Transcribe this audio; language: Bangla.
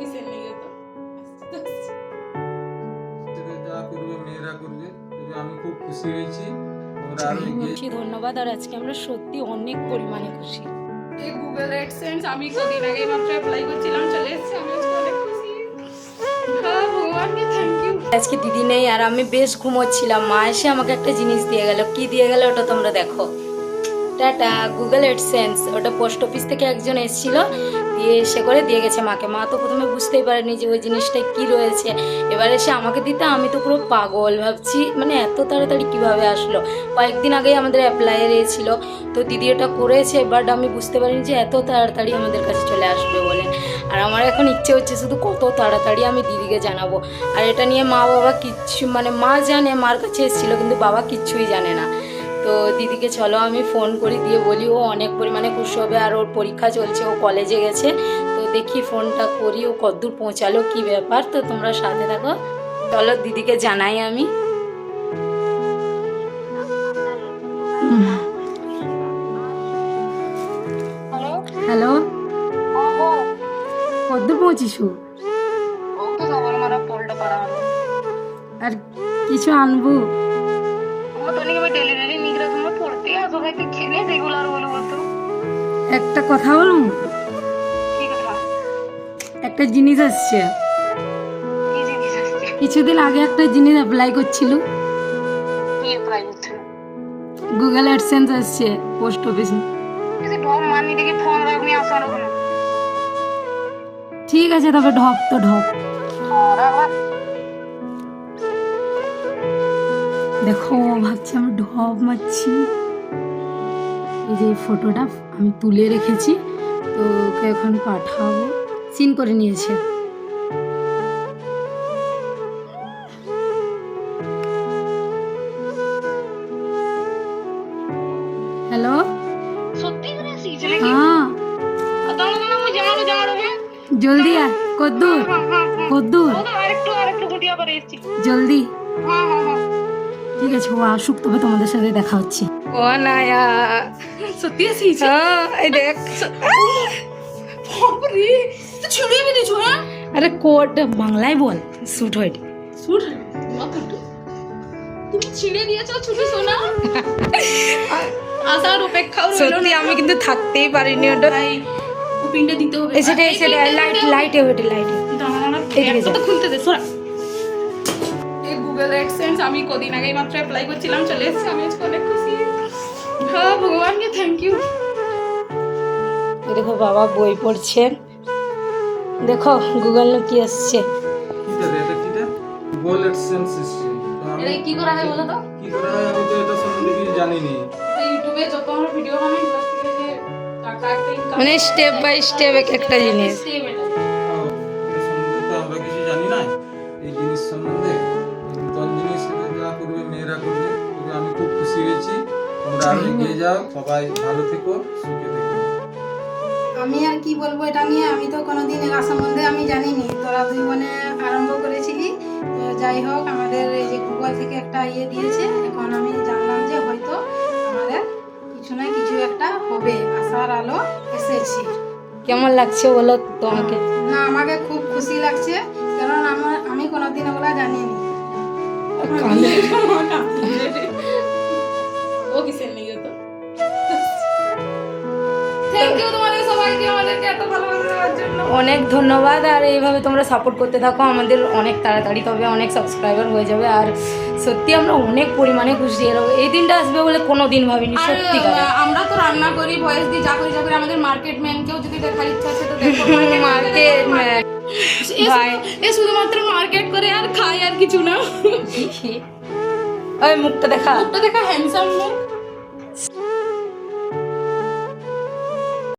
কিসের লেগে তো? যা করবে মেয়েরা করবে তবে আমি খুব খুশি হয়েছি। বলছি ধন্যবাদ। আর আজকে আমরা সত্যি অনেক পরিমাণে খুশি। এই গুগল অ্যাডসেন্স আমি কদিন আগে মাত্র অ্যাপ্লাই করছিলাম চলে এসেছে আমি আজকে অনেক খুশি। ভগবানকে থ্যাংক ইউ আজকে দিদি নেই আর আমি বেশ ঘুমোচ্ছিলাম। মা এসে আমাকে একটা জিনিস দিয়ে গেল। কি দিয়ে গেল ওটা তোমরা দেখো। টাটা গুগল এডসেন্স ওটা পোস্ট অফিস থেকে একজন এসেছিল। দিয়ে এসে করে দিয়ে গেছে মাকে। মা তো প্রথমে বুঝতেই পারেনি যে ওই জিনিসটা কি রয়েছে। এবার এসে আমাকে দিতে, আমি তো পুরো পাগল ভাবছি। মানে এত তাড়াতাড়ি কীভাবে আসলো? কয়েকদিন আগেই আমাদের অ্যাপ্লাইয়ের এসেছিল তো দিদি এটা করেছে বাট আমি বুঝতে পারিনি যে এত তাড়াতাড়ি আমাদের কাছে চলে আসবে বলে। আর আমার এখন ইচ্ছে হচ্ছে শুধু কত তাড়াতাড়ি আমি দিদিকে জানাব। আর এটা নিয়ে মা বাবা কিচ্ছু মানে মা জানে, মার কাছে এসেছিল, কিন্তু বাবা কিচ্ছুই জানে না। তো দিদিকে চলো আমি ফোন করি দিয়ে বলি ও অনেক পরিমাণে খুশি হবে আর ওর পরীক্ষা চলছে ও কলেজে গেছে। তো দেখি ফোনটা করি ও কতদূর পৌঁছালো কি ব্যাপার? তো তোমরা সাথে থাকো। চলো দিদিকে জানাই আমি। হ্যালো হ্যালো ও ও। কতদূর পৌঁছিসু আর কিছু আনব? ডেলি খেলে রেগুলার বলে বলতো একটা কথা কথা? একটা জিনিস আসছে। কিছুদিন আগে একটা জিনিস অ্যাপ্লাই করছিল? গুগল অ্যাডসেন্স আসছে পোস্ট অফিসে ঠিক আছে তবে ঢপ তো ঢপ। দেখো ভাবছে আমি ঢপ মারছি। এই যে ফটোটা আমি তুলে রেখেছি তো ওকে এখন পাঠাবো। সিন করে নিয়েছে। হ্যালো? হ্যাঁ। জলদি আয়। কদ্দূর। হ্যাঁ হ্যাঁ কদ্দূর। জলদি। ঠিক আছে ও আসুক তবে তোমাদের সাথে দেখা হচ্ছে। কন আয়া সত্যি আসিছে হ্যাঁ এই দেখ বাপরে তো ছিড়িয়ে দিয়েছ হ্যাঁ আরে কোট বাংলায় বল শুট হয়ে সুর মাথুটু তুমি ছিড়ে দিয়েছ ছুটি সোনা আসার অপেক্ষাও সত্যি আমি কিন্তু থাকতেই পারিনি ওটা ভাই ও পিনটা দিতে হবে সেটা সেটা লাইট লাইটে ওটা লাইটে এদিকে তো খুলতে দে এই গুগল অ্যাডসেন্স আমি কদিন আগেই মাত্র অ্যাপ্লাই করছিলাম চলে এসেছে আমি আজকে অনেক খুশি। হ্যাঁ ভগবানকে থ্যাংক ইউ দেখো বাবা বই পড়ছে। দেখো গুগল কি আসছে? কিটা রে গুগল অ্যাডসেন্স সিস্টেম এটা কি করা হয় বলো তো? কি করা হয় আমি তো এটা সম্বন্ধে কিছু জানি নি ইউটিউবে যত আমরা ভিডিও বানাই মানে স্টেপ বাই স্টেপ এক একটা জিনিস। তোমরা এগিয়ে যাও সবাই ভালো থেকো সুখে থেকো। আমি আর কি বলব এটা নিয়ে? আমি তো কোনোদিন এর সম্বন্ধে আমি জানিনি। তোরা দুই বোনে আরম্ভ করেছিলি তো যাই হোক আমাদের এই যে গুগল থেকে একটা ইয়ে দিয়েছে। এখন আমি জানলাম যে হয়তো আমাদের কিছু না কিছু একটা হবে। আশার আলো এসেছে। কেমন লাগছে বলো তোমাকে? না আমাকে খুব খুশি লাগছে। কারণ আমার আমি কোনোদিন ওগুলা জানিনি। কিসের লেগে তো। থ্যাংক ইউ তোমাদের সবাইকে আমাদেরকে এত ভালোবাসা দেওয়ার জন্য। অনেক ধন্যবাদ আর এইভাবে তোমরা সাপোর্ট করতে থাকো আমাদের অনেক তাড়াতাড়ি তবে অনেক সাবস্ক্রাইবার হয়ে যাবে আর সত্যি আমরা অনেক পরিমাণে খুশি। এরকম এই দিনটা আসবে বলে কোনো দিন ভাবিনি সত্যি আমরা তো রান্না করি ভয়েস দিই যা করি যা করি আমাদের মার্কেট ম্যানকেও যদি দেখার ইচ্ছা আছে তো দেখো। মার্কেট এ শুধুমাত্র মার্কেট করে আর খায় আর কিছু না। ওই মুখটা দেখা। মুখটা দেখা হ্যান্ডসাম মুখ Bye.